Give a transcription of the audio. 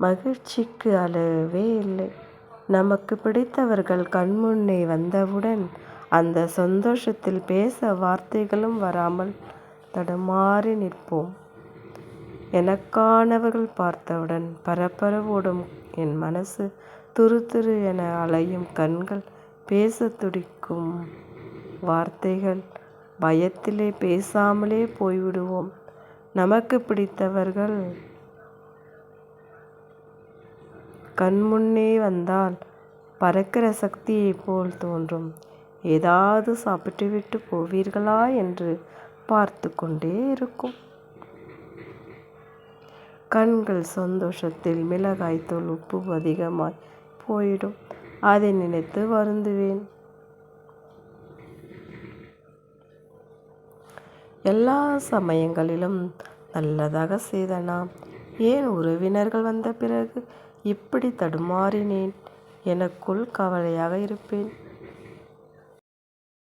மகிழ்ச்சிக்கு அளவே இல்லை. நமக்கு பிடித்தவர்கள் கண்முன்னே வந்தவுடன் அந்த சந்தோஷத்தில் பேச வார்த்தைகளும் வராமல் தடுமாறி நிற்போம். எனக்கானவர்கள் பார்த்தவுடன் பரபரவோடும் ஓடும் என் மனசு துரு என அலையும் கண்கள் பேச துடிக்கும் வார்த்தைகள் பயத்திலே பேசாமலே போய்விடுவோம். நமக்கு பிடித்தவர்கள் கண்முன்னே வந்தால் பறக்கிற சக்தியைப் போல் தோன்றும். ஏதாவது சாப்பிட்டுவிட்டு போவீர்களா என்று பார்த்து கொண்டே இருக்கும். கண்கள் சந்தோஷத்தில் மிளகாய்த்தூள் உப்பு அதிகமாய் போயிடும். அதை நினைத்து வருந்துவேன். எல்லா சமயங்களிலும் நல்லதாக செய்த நாம் ஏன் உறவினர்கள் வந்த பிறகு இப்படி தடுமாறினேன் எனக்குள் கவலையாக இருப்பேன்.